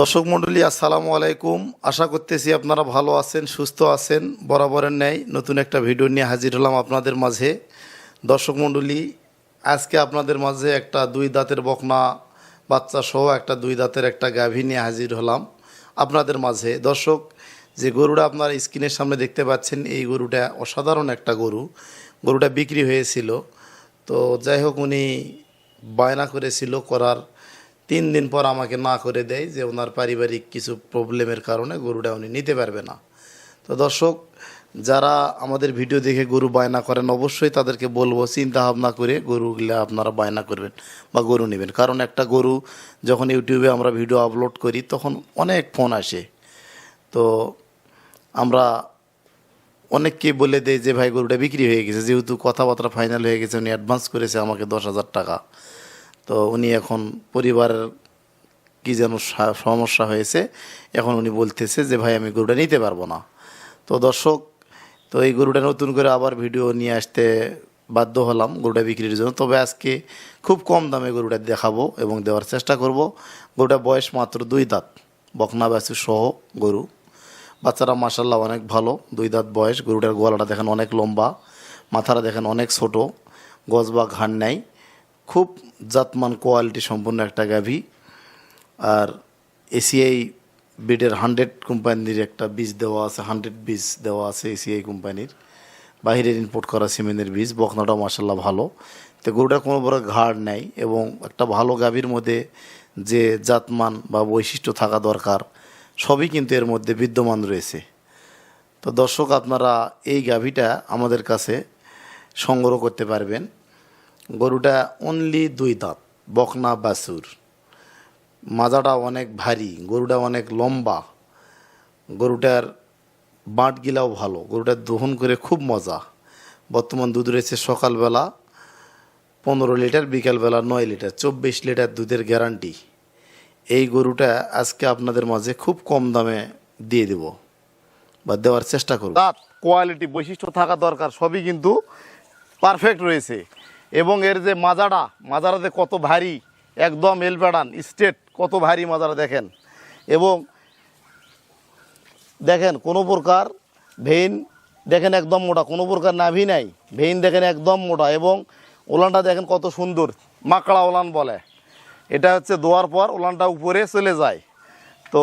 দর্শক মণ্ডলী, আসসালামু আলাইকুম। আশা করতেছি আপনারা ভালো আছেন, সুস্থ আছেন, বরাবরের ন্যায় নতুন একটা ভিডিও নিয়ে হাজির হলাম আপনাদের মাঝে। দর্শক মণ্ডলী, আজকে আপনাদের মাঝে একটা দুই দাঁতের বকনা বাচ্চা সহ একটা দুই দাঁতের একটা গাভী নিয়ে হাজির হলাম আপনাদের মাঝে। দর্শক যে গরুটা আপনারা স্ক্রিনের সামনে দেখতে পাচ্ছেন, এই গরুটা অসাধারণ একটা গরু। গরুটা বিক্রি হয়েছিল। তো যাই হোক, উনি বায়না করেছিল করার। তিন দিন পর আমাকে না করে দেয় যে ওনার পারিবারিক কিছু প্রবলেমের কারণে গরুটা উনি নিতে পারবে না। তো দর্শক, যারা আমাদের ভিডিও দেখে গরু বায়না করেন, অবশ্যই তাদেরকে বলব, চিন্তা ভাবনা করে গরুগুলা আপনারা বায়না করবেন বা গরু নেবেন। কারণ একটা গরু যখন ইউটিউবে আমরা ভিডিও আপলোড করি, তখন অনেক ফোন আসে। তো আমরা অনেককে বলে দেয় যে, ভাই, গরুটা বিক্রি হয়ে গেছে। যেহেতু কথাবার্তা ফাইনাল হয়ে গেছে, উনি অ্যাডভান্স করেছে আমাকে দশ হাজার টাকা। তো উনি এখন পরিবারের কি যেন সমস্যা হয়েছে। এখন উনি বলতেছে যে, ভাই, আমি গরুটা নিতে পারব না। তো দর্শক, তো এই গরুটা নতুন করে আবার ভিডিও নিয়ে আসতে বাধ্য হলাম গরুটা বিক্রির জন্য। তবে আজকে খুব কম দামে গরুটা দেখাবো এবং দেওয়ার চেষ্টা করব। গরুটা বয়স মাত্র দুই দাঁত। বকনা বাছু সহ গরু। বাচ্চারা মাসাল্লাহ অনেক ভালো। দুই দাঁত বয়স, গরুটার গলাটা দেখেন অনেক লম্বা, মাথাটা দেখেন অনেক ছোট, গজ বা ঘাড় নেই। খুব জাতমান কোয়ালিটি সম্পূর্ণ একটা গাভী। আর এসিআই বিডের হান্ড্রেড কোম্পানির একটা বীজ দেওয়া আছে, হান্ড্রেড বীজ দেওয়া আছে এসিআই কোম্পানির। বাইরের ইম্পোর্ট করা সিমেন্টের বীজ বকনাটাও মাসাল্লাহ ভালো। তো গরুটার কোনো বড় ঘাড় নেই এবং একটা ভালো গাভীর মধ্যে যে জাতমান বা বৈশিষ্ট্য থাকা দরকার সবই কিন্তু এর মধ্যে বিদ্যমান রয়েছে। তো দর্শক, আপনারা এই গাভীটা আমাদের কাছে সংগ্রহ করতে পারবেন। গরুটা অনলি দুই দাঁত, বকনা বাছুর। মাজাটা অনেক ভারী, গরুটা অনেক লম্বা। গরুটার বাঁটগিলাও ভালো গরুটার দহন করে খুব মজা। বর্তমান দুধ রয়েছে সকালবেলা পনেরো লিটার, বিকালবেলা নয় লিটার, চব্বিশ লিটার দুধের গ্যারান্টি এই গরুটা আজকে আপনাদের মাঝে খুব কম দামে দিয়ে দেব বা দেওয়ার চেষ্টা করব। দাঁত কোয়ালিটি বৈশিষ্ট্য থাকা দরকার, সবই কিন্তু পারফেক্ট রয়েছে। এবং এর যে মাজাটা মাজারাতে কত ভারী, একদম এলবেড়ান স্টেট কত ভারী মাজারা দেখেন। এবং দেখেন, কোনো প্রকার ভেইন দেখেন একদম মোটা, কোনো প্রকার নাভি নাই। ভেইন দেখেন একদম মোটা এবং ওলানটা দেখেন কত সুন্দর, মাকড়া ওলান বলে। এটা হচ্ছে দোয়ার পর ওলানটা উপরে চলে যায়। তো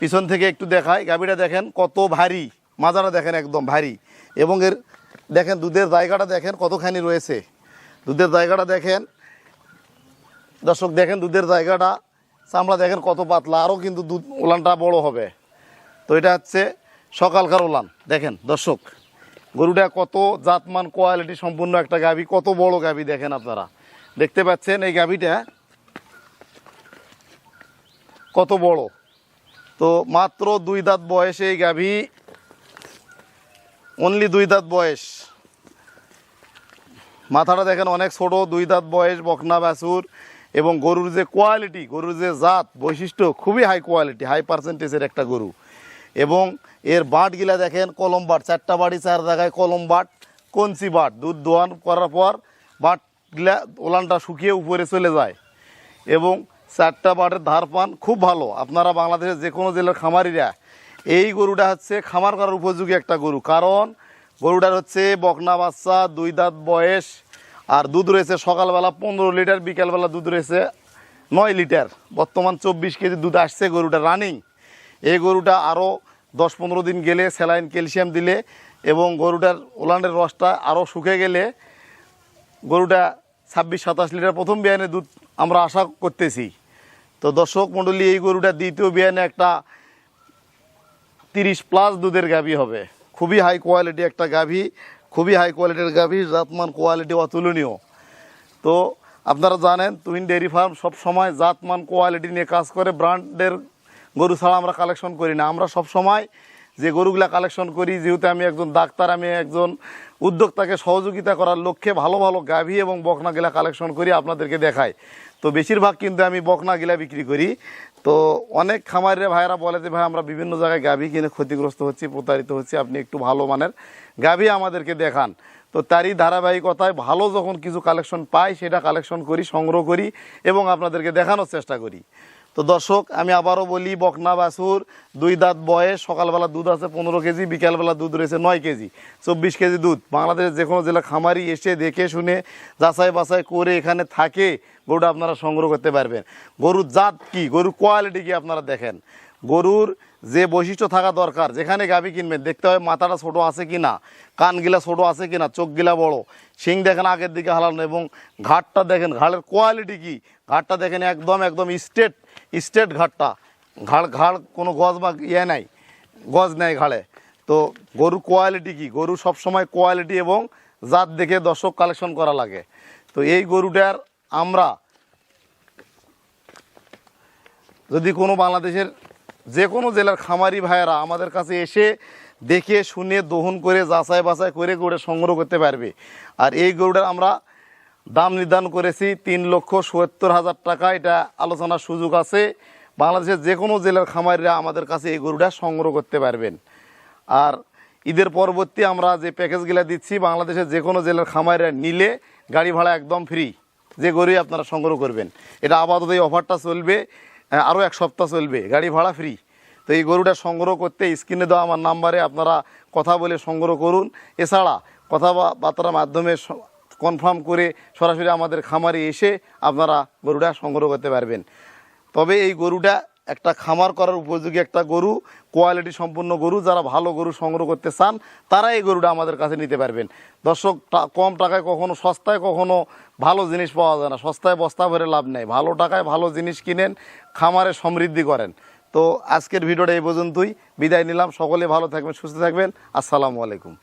পিছন থেকে একটু দেখায় গাভীটা দেখেন কত ভারী মাজারা দেখেন একদম ভারী। এবং এর দেখেন দুধের জায়গাটা দেখেন কতখানি রয়েছে। দুধের জায়গাটা দেখেন, দর্শক দেখেন দুধের জায়গাটা, চামড়া দেখেন কত পাতলা, আরও কিন্তু দুধ ওলানটা বড় হবে। তো এটা হচ্ছে সকালকার ওলান দেখেন দর্শক। গরুটা কত জাতমান, কোয়ালিটি সম্পূর্ণ একটা গাভী, কত বড় গাভী দেখেন আপনারা। দেখতে পাচ্ছেন এই গাভীটা কত বড়? তো মাত্র দুই দাঁত বয়সে এই গাভী। অনলি দুই দাঁত বয়স। মাথাটা দেখেন অনেক ছোট, দুই দাঁত বয়স, বকনা, বাছুর এবং গরুর যে কোয়ালিটি গরুর যে জাত, বৈশিষ্ট্য, খুবই হাই কোয়ালিটি হাই পার্সেন্টেজের একটা গরু। এবং এর বাঁটগুলা দেখেন কলম বাট, চারটা বাড়ি চার জায়গায় কলম বাট, কঞ্চি বাট, দুধ দোয়ান করার পর বাটগুলা ওলানটা শুকিয়ে উপরে চলে যায়। এবং চারটা বাটের ধার পান, খুব ভালো। আপনারা বাংলাদেশের যে কোনো জেলার খামারিরা এই গরুটা হচ্ছে খামার করার উপযোগী একটা গরু। কারণ গরুটার হচ্ছে বকনা বাচ্চা, দুই দাঁত বয়স, আর দুধ রয়েছে সকালবেলা পনেরো লিটার, বিকালবেলা দুধ রয়েছে নয় লিটার। বর্তমান চব্বিশ কেজি দুধ আসছে গরুটা রানিং এই গরুটা আরও দশ পনেরো দিন গেলে স্যালাইন ক্যালসিয়াম দিলে এবং গরুটার ওলানের রসটা আরও শুকে গেলে গরুটা ছাব্বিশ সাতাশ লিটার প্রথম বিয়ানে দুধ আমরা আশা করতেছি। তো দর্শক মণ্ডলী, এই গরুটা দ্বিতীয় বিয়ানে একটা তিরিশ প্লাস দুধের গাভী হবে। খুবই হাই কোয়ালিটি একটা গাভী, খুবই হাই কোয়ালিটির গাভী, জাতমান কোয়ালিটি অতুলনীয়। তো আপনারা জানেন তুহিন ডেয়ারি ফার্ম সব সময় জাতমান কোয়ালিটি নিয়ে কাজ করে ব্র্যান্ডের গরু ছাড়া আমরা কালেকশন করি না। আমরা সব সময় যে গরুগুলা কালেকশন করি, যেহেতু আমি একজন ডাক্তার, আমি একজন উদ্যোক্তাকে সহযোগিতা করার লক্ষ্যে ভালো ভালো গাভী এবং বকনাগিলা কালেকশন করি, আপনাদেরকে দেখাই। তো বেশিরভাগ কিন্তু আমি বকনাগিলা বিক্রি করি। তো অনেক খামারিরা ভাইরা বলে যে, ভাই, আমরা বিভিন্ন জায়গায় গাভী কিনে ক্ষতিগ্রস্ত হচ্ছি, প্রতারিত হচ্ছি, আপনি একটু ভালো মানের গাভী আমাদেরকে দেখান। তো তারই ধারাবাহিকতায় ভালো যখন কিছু কালেকশন পাই, সেটা কালেকশন করি, সংগ্রহ করি এবং আপনাদেরকে দেখানোর চেষ্টা করি। তো দর্শক, আমি আবারও বলি, বকনা বাছুর, দুই দাঁত বয়স, সকালবেলা দুধ আছে পনেরো কেজি, বিকালবেলা দুধ রয়েছে নয় কেজি, চব্বিশ কেজি দুধ। বাংলাদেশের যে কোনো জেলা খামারি এসে দেখে শুনে, যাচাই বাছাই করে এখানে থাকে, গরুটা আপনারা সংগ্রহ করতে পারবেন। গরুর জাত কি? গরুর কোয়ালিটি কি আপনারা দেখেন? গরুর যে বৈশিষ্ট্য থাকা দরকার, যেখানে গাভী কিনবেন, দেখতে হবে মাথাটা ছোটো আছে কি না কানগিলা ছোটো আছে কি না চোখগিলা বড়, শিং দেখেন আগের দিকে হালানো, এবং ঘাটটা দেখেন, ঘাড়ের কোয়ালিটি কি? ঘাটটা দেখেন একদম একদম স্ট্রেট স্ট্রেট ঘাটটা। ঘাড় ঘাড় কোনো গজ বা ইয়ে নাই, গজ নেয় ঘাড়ে। তো গরুর কোয়ালিটি কি? গরু সবসময় কোয়ালিটি এবং জাত দেখে দর্শক কালেকশন করা লাগে। তো এই গরুটার আমরা যদি কোনো বাংলাদেশের যে কোনো জেলার খামারি ভাইয়েরা আমাদের কাছে এসে দেখে, শুনে, দহন করে যাচাই বাছাই করে গরুটা সংগ্রহ করতে পারবে। আর এই গরুটার আমরা দাম নির্ধারণ করেছি তিন লক্ষ সত্তর হাজার টাকা। এটা আলোচনার সুযোগ আছে। বাংলাদেশের যে কোনো জেলার খামারিরা আমাদের কাছে এই গরুটা সংগ্রহ করতে পারবেন। আর ঈদের পরবর্তী আমরা যে প্যাকেজগুলো দিচ্ছি, বাংলাদেশের যে কোনো জেলার খামারিরা নিলে গাড়ি ভাড়া একদম ফ্রি। যে গরুই আপনারা সংগ্রহ করবেন। এটা আপাতত এই অফারটা চলবে আরও এক সপ্তাহ চলবে। গাড়ি ভাড়া ফ্রি। তো এই গরুটা সংগ্রহ করতে স্ক্রিনে দেওয়া আমার নাম্বারে আপনারা কথা বলে সংগ্রহ করুন। এছাড়া কথাবার্তার মাধ্যমে কনফার্ম করে সরাসরি আমাদের খামারে এসে আপনারা গরুটা সংগ্রহ করতে পারবেন। তবে এই গরুটা একটা খামার করার উপযোগী একটা গরু কোয়ালিটি সম্পন্ন গরু, যারা ভালো গরু সংগ্রহ করতে চান, তারা এই গরুটা আমাদের কাছে নিতে পারবেন। দর্শক কম টাকায় কখনো সস্তায় কখনো ভালো জিনিস পাওয়া যায় না। সস্তায় বস্তা ভরে লাভ নেই। ভালো টাকায় ভালো জিনিস কিনেন, খামারে সমৃদ্ধি করেন। তো আজকের ভিডিওটা এই পর্যন্তই। বিদায় নিলাম। সকলে ভালো থাকবেন, সুস্থ থাকবেন। আসসালামু আলাইকুম।